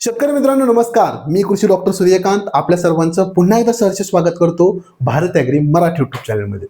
शेतकरी मित्रांनो नमस्कार. मी कृषी डॉक्टर सूर्यकांत. आपल्या सर्वांचं पुन्हा एकदा सहर्ष स्वागत करतो भारत ॲग्री मराठी युट्यूब चॅनलमध्ये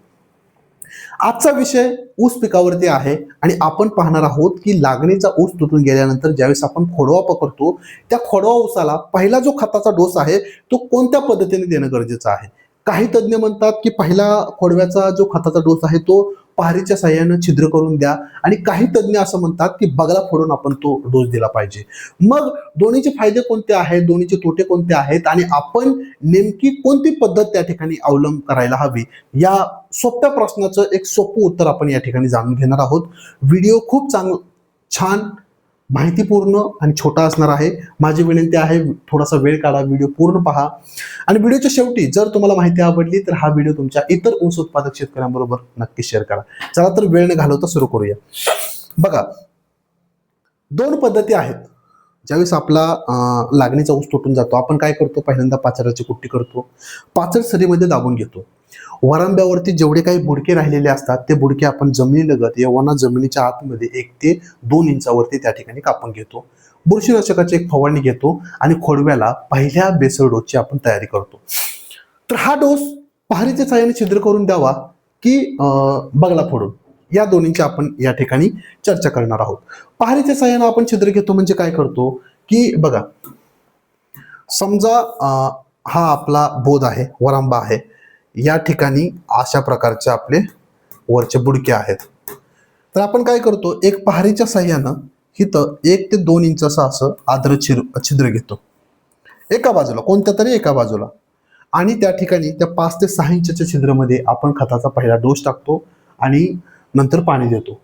आजचा विषय ऊस पिकावरती आहे आणि आपण पाहणार आहोत की लागणीचा ऊस तुटून गेल्यानंतर ज्यावेळेस आपण खोडवा पकडतो त्या खोडवा ऊसाला पहिला जो खताचा डोस आहे तो कोणत्या पद्धतीने देणं गरजेचं आहे? काही तज्ज्ञ म्हणतात की पहिला खोडव्याचा जो खताचा डोस आहे तो पहारीच्या साह्यानं छिद्र करून द्या. आणि काही तज्ज्ञ असं म्हणतात की बगला फोडून आपण तो डोस दिला पाहिजे. मग दोन्हीचे फायदे कोणते आहेत? दोन्हीचे तोटे कोणते आहेत? आणि आपण नेमकी कोणती पद्धत त्या ठिकाणी अवलंब करायला हवी? या सोप्या प्रश्नाचं एक सोपं उत्तर आपण या ठिकाणी जाणून घेणार आहोत. व्हिडिओ खूप चांग छान माहितीपूर्ण आणि छोटा असणार आहे. माझी विनंती आहे थोडासा वेळ काढा व्हिडिओ पूर्ण पहा. आणि व्हिडिओच्या शेवटी जर तुम्हाला माहिती आवडली तर हा व्हिडिओ तुमच्या इतर ऊस उत्पादक शेतकऱ्यांबरोबर नक्की शेअर करा. चला तर वेळ न घालवता सुरू करूया. बघा दोन पद्धती आहेत. ज्यावेळेस आपला लागणीचा ऊस तुटून जातो आपण काय करतो? पहिल्यांदा पाचराची कुट्टी करतो. पाचर सरीमध्ये दाबून घेतो. वरांब्यावरती जेवढे काही बुडके राहिलेले असतात ते बुडके आपण जमिनीलगत यवना जमिनीच्या आतमध्ये एक ते दोन इंचावरती त्या ठिकाणी कापून घेतो. बुरशीनाशकाची एक फवारणी घेतो आणि खोडव्याला पहिल्या बेसळ डोसची आपण तयारी करतो. तर हा डोस पहारीच्या साह्याने छिद्र करून द्यावा की अं, बगला फोडून. या दोन्हीची आपण या ठिकाणी चर्चा करणार आहोत. पहारीच्या साह्यानं आपण छिद्र घेतो म्हणजे काय करतो की बघा समजा हा आपला बोध आहे वरांबा आहे. या ठिकाणी अशा प्रकारचे आपले वरचे बुडके आहेत. तर आपण काय करतो एक पहारीच्या साह्यानं इथं एक ते दोन इंच असं आद्र छिर छिद्र घेतो. एका बाजूला कोणत्या तरी एका बाजूला. आणि त्या ठिकाणी त्या पाच ते सहा इंचच्या छिद्रामध्ये आपण खताचा पहिला डोस टाकतो आणि नंतर पाणी देतो.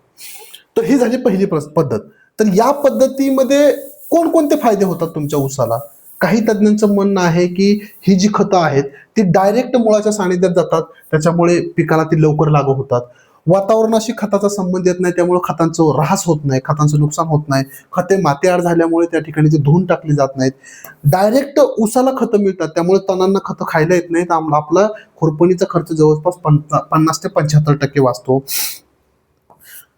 तर ही झाली पहिली प्रस- पद्धत. तर या पद्धतीमध्ये कोणकोणते फायदे होतात तुमच्या ऊसाला? काही तज्ज्ञांचं म्हणणं आहे की ही जी खतं आहेत ती डायरेक्ट मुळाच्या सानिध्यात जातात. त्याच्यामुळे पिकाला ती लवकर लागू होतात. वातावरणाशी खताचा संबंध येत नाही त्यामुळे खतांचं ऱ्हास होत नाही खतांचं नुकसान होत नाही. खते मातीआड झाल्यामुळे त्या ठिकाणी ती धुवून टाकली जात नाहीत. डायरेक्ट ऊसाला खतं मिळतात त्यामुळे तणांना खतं खायला येत नाहीत. आपला खुरपणीचा खर्च जवळपास पन्नास ते पंच्याहत्तर टक्के वाचतो.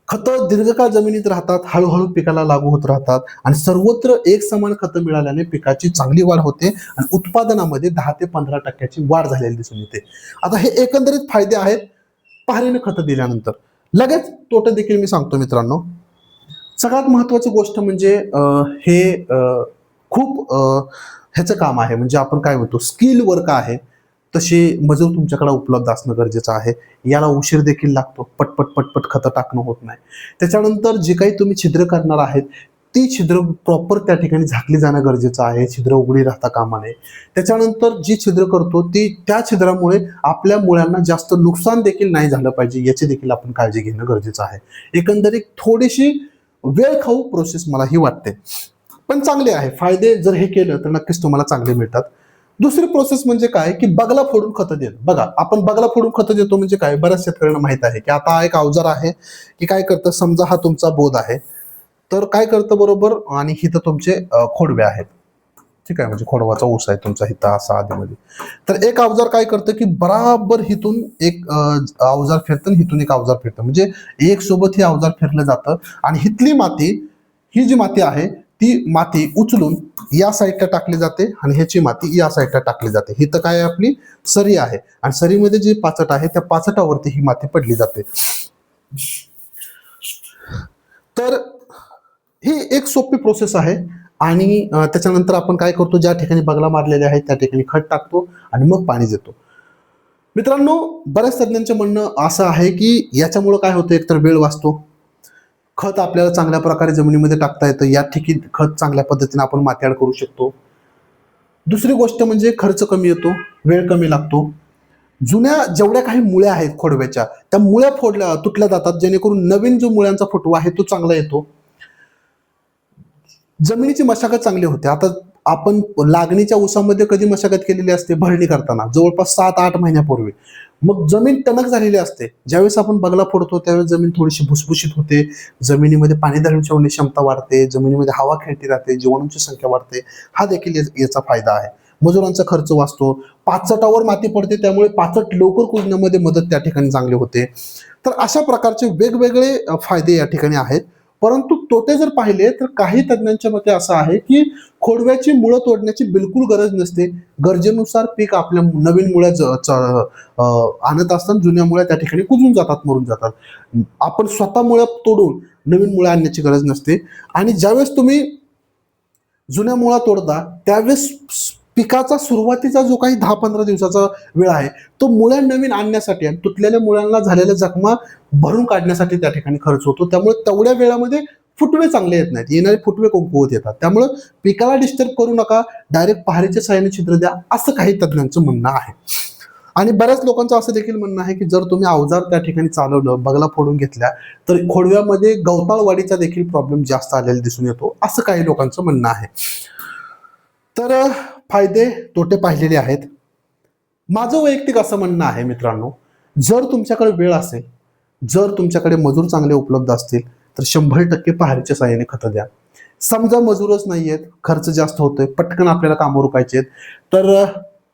खतं दीर्घकाळ जमिनीत राहतात हळूहळू पिकाला लागू होत राहतात आणि सर्वत्र एक समान खतं मिळाल्याने पिकाची चांगली वाढ होते आणि उत्पादनामध्ये दहा ते पंधरा टक्क्याची वाढ झालेली दिसून येते. आता हे एकंदरीत फायदे आहेत पहारीने खतं दिल्यानंतर. लगेच तोटे देखील मी सांगतो मित्रांनो. सगळ्यात महत्वाची गोष्ट म्हणजे हे खूप ह्याचं काम आहे. म्हणजे आपण काय म्हणतो स्किल वर्क आहे. तसे मजूर तुमच्याकडे उपलब्ध असणं गरजेचं आहे. याला उशीर देखील लागतो. पटपट पटपट खतं टाकणं होत नाही. त्याच्यानंतर जे काही तुम्ही छिद्र करणार आहेत ती छिद्र प्रॉपर त्या ठिकाणी झाकली जाणं गरजेचं आहे. छिद्र उघडी राहता कामा नये. त्याच्यानंतर जी छिद्र करतो ती त्या छिद्रामुळे आपल्या मुळांना जास्त नुकसान देखील नाही झालं पाहिजे याची देखील आपण काळजी घेणं गरजेचं आहे. एकंदरीत थोडीशी वेळ खाऊ प्रोसेस मला ही वाटते. पण चांगले आहे. फायदे जर हे केलं तर नक्कीच तुम्हाला चांगले मिळतात. दुसरी प्रोसेस म्हणजे काय? की बगला फोडून खतं देणं. बघा आपण बगला फोडून खतं देतो म्हणजे काय? बऱ्याच शेतकऱ्यांना माहीत आहे की आता एक अवजार आहे की काय करतं? समजा हा तुमचा बोध आहे. तर काय करतं बरोबर? आणि हिथं तुमचे खोडवे आहेत. ठीक आहे? म्हणजे खोडवाचा ऊस आहे तुमचा हिता असा आधीमध्ये. तर एक अवजार काय करतं की बराबर हिथून एक अवजार फिरतं आणि हिथून एक अवजार फिरतं. म्हणजे एक सोबत हे अवजार फिरलं जातं. आणि हिथली माती ही जी माती आहे ती माती उचलून या साईडला टाकली जाते आणि ह्याची माती या साईडला टाकली जाते. ही तर काय आपली सरी आहे. आणि सरीमध्ये जी पाचट आहे त्या पाचटावरती ही माती पडली जाते. तर ही एक सोपी प्रोसेस आहे. आणि त्याच्यानंतर आपण काय करतो ज्या ठिकाणी बगला मारलेले आहेत त्या ठिकाणी खत टाकतो आणि मग पाणी देतो. मित्रांनो बऱ्याच तज्ज्ञांचं म्हणणं असं आहे की याच्यामुळं काय होतं एकतर वेळ वाचतो. खत आपल्याला चांगल्या प्रकारे जमिनीमध्ये टाकता येतं. या ठिकी खत चांगल्या पद्धतीने आपण मातीआड करू शकतो. दुसरी गोष्ट म्हणजे खर्च कमी येतो वेळ कमी लागतो. जुन्या जेवढ्या काही मुळ्या आहेत खोडव्याच्या त्या मुळ्या फोडल्या तुटल्या जातात. जेणेकरून नवीन जो मुळ्यांचा फुटवा आहे तो चांगला येतो. जमिनीची मशागत चांगली होते. आता आपण लागणीच्या ऊसामध्ये कधी मशागत केलेली असते? भरणी करताना. जवळपास सात आठ महिन्यापूर्वी. मग जमीन टणक झालेली असते. ज्यावेळेस आपण बगला फोडतो त्यावेळेस जमीन थोडीशी भुसभुशीत होते. जमिनीमध्ये पाणी धरून होण्याची क्षमता वाढते. जमिनीमध्ये हवा खेळती राहते. जीवाणूंची संख्या वाढते. हा देखील याचा फायदा आहे. मजुरांचा खर्च वाचतो. पाचटावर माती पडते. त्यामुळे पाचट लवकर कुजण्यामध्ये मदत त्या ठिकाणी चांगली होते. तर अशा प्रकारचे वेगवेगळे फायदे या ठिकाणी आहेत. परंतु तोटे जर पाहिले तर काही तज्ज्ञांच्या मते असं आहे की खोडव्याची मुळं तोडण्याची बिलकुल गरज नसते. गरजेनुसार पीक आपल्या नवीन मुळ्या आणत असताना जुन्या मुळ्या त्या ठिकाणी कुजून जातात मरून जातात. आपण स्वतः मुळ्या तोडून नवीन मुळ्या आणण्याची गरज नसते. आणि ज्यावेळेस तुम्ही जुन्या मुळा तोडता त्यावेळेस पिकाचा सुरुवातीचा जो काही दहा पंधरा दिवसाचा वेळ आहे तो मुळ्या नवीन आणण्यासाठी आणि तुटलेल्या मुळ्यांना झालेल्या जखमा भरून काढण्यासाठी त्या ठिकाणी खर्च होतो. त्यामुळे तेवढ्या वेळामध्ये फुटवे चांगले येत नाहीत. येणारे फुटवे कमकुवत येतात. त्यामुळं पिकाला डिस्टर्ब करू नका. डायरेक्ट पहारीच्या सहाय्याने छिद्र द्या असं काही तज्ज्ञांचं म्हणणं आहे. आणि बऱ्याच लोकांचं असं देखील म्हणणं आहे की जर तुम्ही अवजार त्या ठिकाणी चालवलं बगला फोडून घेतल्या तर खोडव्यामध्ये गवताळ वाढीचा देखील प्रॉब्लेम जास्त आलेला दिसून येतो असं काही लोकांचं म्हणणं आहे. तर फायदे तोटे पाहिलेले आहेत. माझं वैयक्तिक असं म्हणणं आहे मित्रांनो जर तुमच्याकडे वेळ असेल जर तुमच्याकडे मजूर चांगले उपलब्ध असतील तर शंभर टक्के पहारीच्या साह्याने खतं द्या. समजा मजूरच नाही आहेत खर्च जास्त होतोय पटकन आपल्याला कामं रुकायचे तर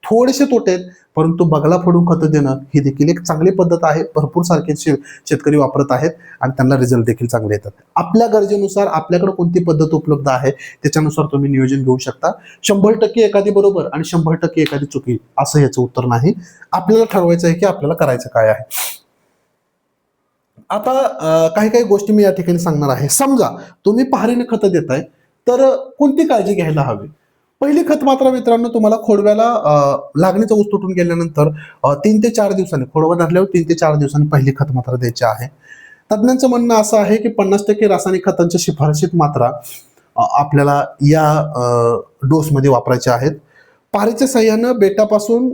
थोडेसे तोटे आहेत परंतु बगला फोडून खतं देणं ही देखील एक चांगली पद्धत आहे. भरपूर सारखे शे- शेतकरी वापरत आहेत आणि त्यांना रिझल्ट देखील चांगले येतात. आपल्या गरजेनुसार आपल्याकडे कोणती पद्धत उपलब्ध आहे त्याच्यानुसार तुम्ही नियोजन घेऊ शकता. शंभर टक्के एखादी बरोबर आणि शंभर टक्के एखादी चुकी असं याचं उत्तर नाही. आपल्याला ठरवायचं आहे की आपल्याला करायचं काय आहे. आता काही काही गोष्टी मी या ठिकाणी सांगणार आहे. समजा तुम्ही पहारीने खतं देताय तर कोणती काळजी घ्यायला हवी? पहिली खत मात्रा मित्रांनो तुम्हाला खोडव्याला लागणीचा ऊस तुटून गेल्यानंतर तीन ते चार दिवसांनी खोडवा धरल्यावर तीन ते चार दिवसांनी पहिली खत मात्रा द्यायची आहे. तज्ज्ञांचं म्हणणं असं आहे की पन्नास टक्के रासायनिक खतांच्या शिफारशीत मात्रा आपल्याला या डोसमध्ये वापरायच्या आहेत. पारीच्या सह्यानं बेटापासून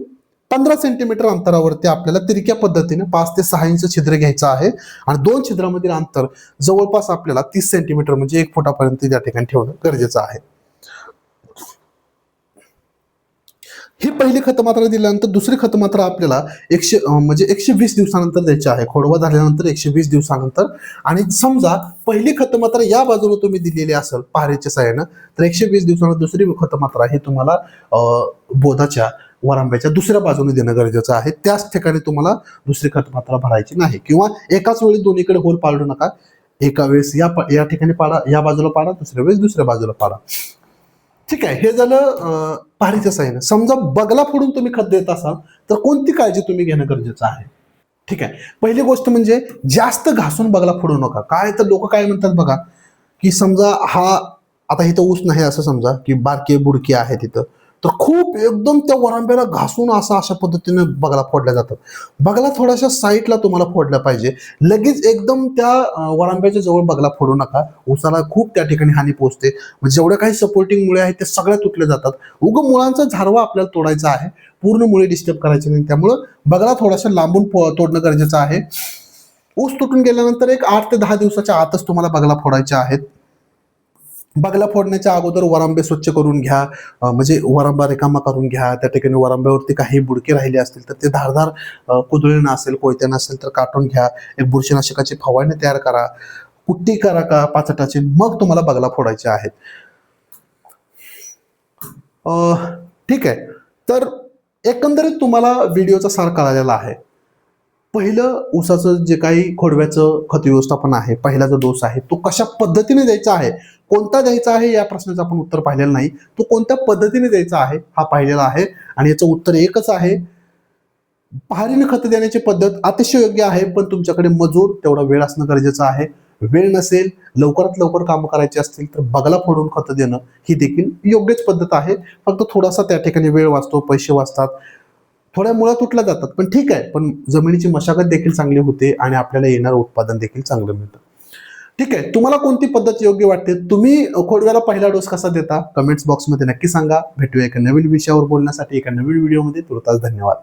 पंधरा सेंटीमीटर अंतरावरती आपल्याला तिरक्या पद्धतीने पाच ते सहा इंच छिद्र घ्यायचं आहे आणि दोन छिद्रामधील अंतर जवळपास आपल्याला तीस सेंटीमीटर म्हणजे एक फुटापर्यंत त्या ठिकाणी ठेवणं गरजेचं आहे ही पहिली खत मात्रा दिल्यानंतर दुसरी खत मात्रा आपल्याला एकशे म्हणजे एकशे वीस दिवसानंतर द्यायची आहे. खोडवा झाल्यानंतर एकशे वीस दिवसानंतर. आणि समजा पहिली खत मात्रा या बाजूला तुम्ही दिलेली असेल पहारेच्या साह्यानं तर एकशे वीस दिवसानंतर दुसरी खत मात्रा ही तुम्हाला बोधाच्या वरांब्याच्या दुसऱ्या बाजूने देणं गरजेचं आहे. त्याच ठिकाणी तुम्हाला दुसरी खत मात्रा भरायची नाही. किंवा एकाच वेळी दोन्हीकडे होल पाडू नका. एका वेळेस या या ठिकाणी पाडा या बाजूला पाडा दुसऱ्या वेळेस दुसऱ्या बाजूला पाडा. ठीक आहे हे झालं पहाडीच्या पहारीच्या साह्यानं समजा बगला फोडून तुम्ही खत देत असाल तर कोणती काळजी तुम्ही घेणं गरजेचं आहे? ठीक आहे. पहिली गोष्ट म्हणजे जास्त घासून बगला फोडू नका. काय तर लोक काय म्हणतात बघा की समजा हा आता इथं ऊस नाही असं समजा की बारके बुडके आहे तिथं तर खूप एकदम त्या वरांब्याला घासून असा अशा पद्धतीने बगला फोडल्या जातात. बगला थोड्याशा साईडला तुम्हाला फोडला पाहिजे. लगेच एकदम त्या वरांब्याच्या जवळ बगला फोडू नका. उसाला खूप त्या ठिकाणी हानी पोहोचते. म्हणजे जेवढ्या काही सपोर्टिंग मुळे आहेत ते सगळ्या तुटल्या जातात. उग मुळांचा झारवा आपल्याला तोडायचा आहे. पूर्ण मुळे डिस्टर्ब करायचे नाही. त्यामुळं बगला थोडासा लांबून तोडणं गरजेचं आहे. ऊस तुटून गेल्यानंतर एक आठ ते दहा दिवसाच्या आतच तुम्हाला बगला फोडायच्या आहेत. बगला फोडण्याच्या अगोदर वरांबे स्वच्छ करून घ्या. म्हणजे वरांबा रिकामा करून घ्या. त्या ठिकाणी वरांब्यावरती काही बुडके राहिले असतील तर ते धारधार कुदळीनं असेल कोयत्यानं असेल तर काटून घ्या. एक बुरशीनाशकाची फवारणी तयार करा. कुट्टी करा का पाचटाची? मग तुम्हाला बगला फोडायचे आहेत. अं, ठीक आहे. तर एकंदरीत तुम्हाला व्हिडिओचा सार कळालेला आहे. पहिलं ऊसाचं जे काही खोडव्याचं खत व्यवस्थापन आहे पहिला जो डोस आहे तो कशा पद्धतीने द्यायचा आहे कोणता द्यायचा आहे या प्रश्नाचं आपण उत्तर पाहिलेलं नाही. तो कोणत्या पद्धतीने द्यायचा आहे हा पाहिलेला आहे. आणि याचं उत्तर एकच आहे पहारीने खत देण्याची पद्धत अतिशय योग्य आहे पण तुमच्याकडे मजूर तेवढा वेळ असणं गरजेचं आहे. वेळ नसेल लवकरात लवकर काम करायची असतील तर बगला फोडून खत देणं ही देखील योग्यच पद्धत आहे. फक्त थोडासा त्या ठिकाणी वेळ वाचतो पैसे वाचतात. थोड्या मुळा तुटल्या जातात. पण ठीक आहे. पण जमिनीची मशागत देखील चांगली होते आणि आपल्याला येणारं उत्पादन देखील चांगलं मिळतं. ठीक आहे. तुम्हाला कोणती पद्धत योग्य वाटते? तुम्ही खोडव्याला पहिला डोस कसा देता? कमेंट्स बॉक्समध्ये नक्की सांगा. भेटूया एका नवीन विषयावर बोलण्यासाठी एका नवीन व्हिडिओमध्ये. तुरताच धन्यवाद.